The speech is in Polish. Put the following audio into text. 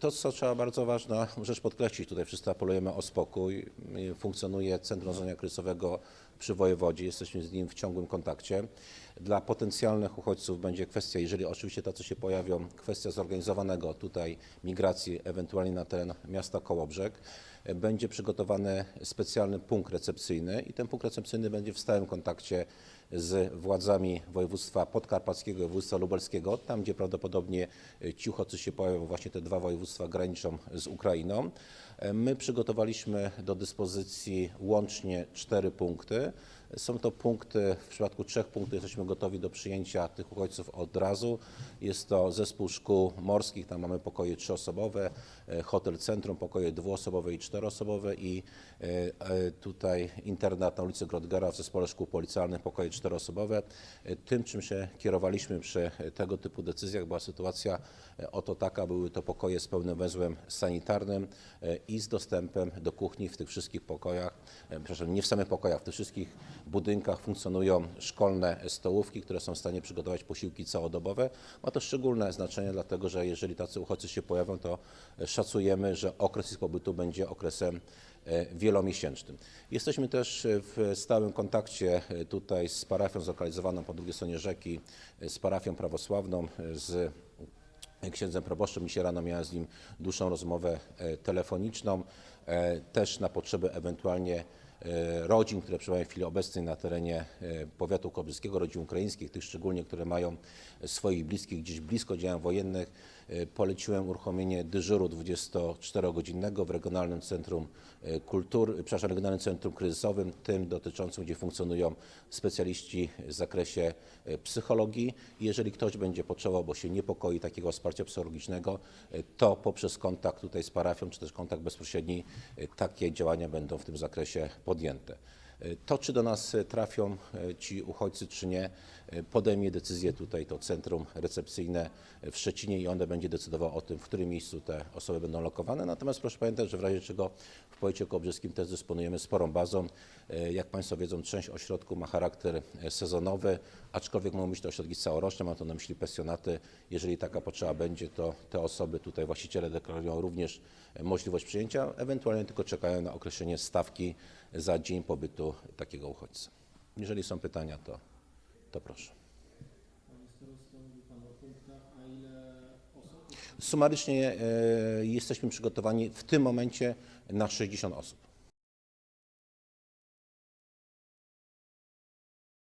To, co trzeba bardzo ważna rzecz podkreślić, tutaj wszyscy apelujemy o spokój. Funkcjonuje Centrum Zarządzania Kryzysowego przy wojewodzie, jesteśmy z nim w ciągłym kontakcie. Dla potencjalnych uchodźców będzie kwestia, jeżeli oczywiście tacy się pojawią, kwestia zorganizowanego tutaj migracji, ewentualnie na teren miasta Kołobrzeg. Będzie przygotowany specjalny punkt recepcyjny i ten punkt recepcyjny będzie w stałym kontakcie z władzami województwa podkarpackiego i województwa lubelskiego, tam gdzie prawdopodobnie ci uchodźcy się pojawią, właśnie te dwa województwa graniczą z Ukrainą. My przygotowaliśmy do dyspozycji łącznie cztery punkty. Są to punkty, w przypadku trzech punktów jesteśmy gotowi do przyjęcia tych uchodźców od razu. Jest to zespół szkół morskich, tam mamy pokoje trzyosobowe, e, hotel centrum, pokoje dwuosobowe i czteroosobowe i e, e, tutaj internat na ulicy Grodgera w zespole szkół policjalnych, pokoje czteroosobowe. Tym, czym się kierowaliśmy przy tego typu decyzjach była sytuacja oto taka, były to pokoje z pełnym węzłem sanitarnym i z dostępem do kuchni w tych wszystkich pokojach, przepraszam, nie w samych pokojach, w tych wszystkich budynkach funkcjonują szkolne stołówki, które są w stanie przygotować posiłki całodobowe. Ma to szczególne znaczenie, dlatego że jeżeli tacy uchodźcy się pojawią, to e, szacujemy, że okres ich pobytu będzie okresem e, wielomiesięcznym. Jesteśmy też w stałym kontakcie e, tutaj z parafią zlokalizowaną po drugiej stronie rzeki, e, z parafią prawosławną, e, z księdzem proboszczem. Dzisiaj rano miałem z nim dłuższą rozmowę e, telefoniczną, e, też na potrzeby ewentualnie e, rodzin, które przebywają w chwili obecnej na terenie e, powiatu kobrzyskiego, rodzin ukraińskich, tych szczególnie, które mają swoich bliskich gdzieś blisko działań wojennych. E, Poleciłem uruchomienie dyżuru 24-godzinnego w Regionalnym Centrum e, Kultury, przepraszam, Regionalnym Centrum Kryzysowym, tym dotyczącym, gdzie funkcjonują specjaliści w zakresie e, psychologii. Jeżeli ktoś będzie potrzebował, bo się niepokoi takiego wsparcia psychologicznego, e, to poprzez kontakt tutaj z parafią, czy też kontakt bezpośredni, e, takie działania będą w tym zakresie podjęte. To, czy do nas trafią e, ci uchodźcy, czy nie, e, podejmie decyzję tutaj to centrum recepcyjne w Szczecinie i one będzie decydowało o tym, w którym miejscu te osoby będą lokowane. Natomiast proszę pamiętać, że w razie czego w powiecie kołobrzeskim też dysponujemy sporą bazą. E, Jak Państwo wiedzą, część ośrodków ma charakter sezonowy, aczkolwiek mogą być to ośrodki całoroczne, mam tu na myśli pensjonaty. Jeżeli taka potrzeba będzie, to te osoby tutaj właściciele deklarują również możliwość przyjęcia, ewentualnie tylko czekają na określenie stawki za dzień pobytu takiego uchodźcy. Jeżeli są pytania, to, to proszę. Sumarycznie e, jesteśmy przygotowani w tym momencie na 60 osób.